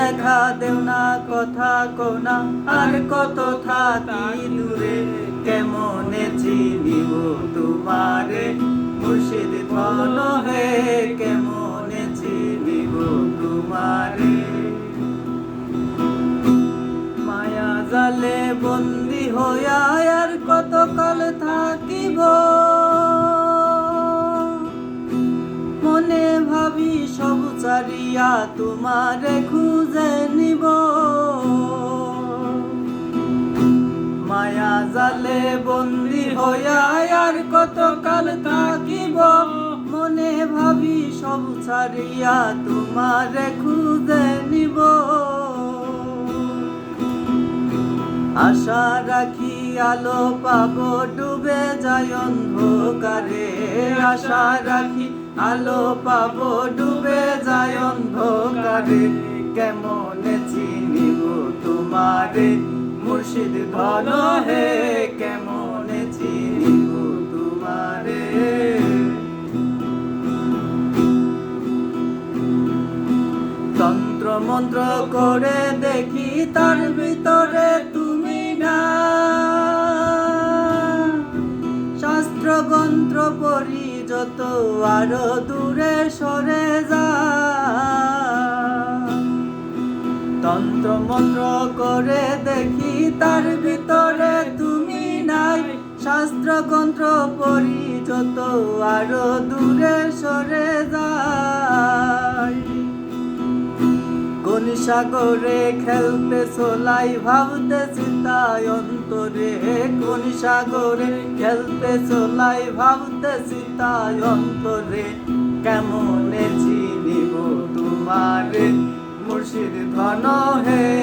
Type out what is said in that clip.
দেখা দেও না, কথা কোনা আর কত থাকি দূরে, কেমন চিনিব তোমারে? মুর্শিদ ধন হে, কেমন চিনিব তোমারে? মায়া জালে বন্দি হইয়া আর কত কাল থাকিব? চারিয়া তোমারে খুঁজে নিব। মায়া জালে বন্দি হইয়া আর কত কাল থাকিব? মনে ভাবি সব ছাড়িয়া তোমারে খুঁজে নিব। আশা রাখি আলো পাব, ডুবে যায় অন্ধকারে। আশা রাখি আলো পাবো, ডুবে যায় অন্ধকারে। কেমন চিনিব তোমারে? মুর্শিদ ধন হে, কেমন চিনিব তোমারে? তন্ত্র মন্ত্র করে দেখি তার ভিতরে তুমি যত আরও দূরে সরে যা। তন্ত্র মন্ত্র করে দেখি তার ভিতরে তুমি নাই। শাস্ত্র গন্ত্র পড়ি যত আরও দূরে সরে যায় সাগরে খেলতে সোলাই ভাবতে সীতায় অন্তরে। কোন সাগরে খেলতে সোলাই ভাবতে সীতায় অন্তরে। কেমন চিনিব তোমার? মুর্শিদ ধন হে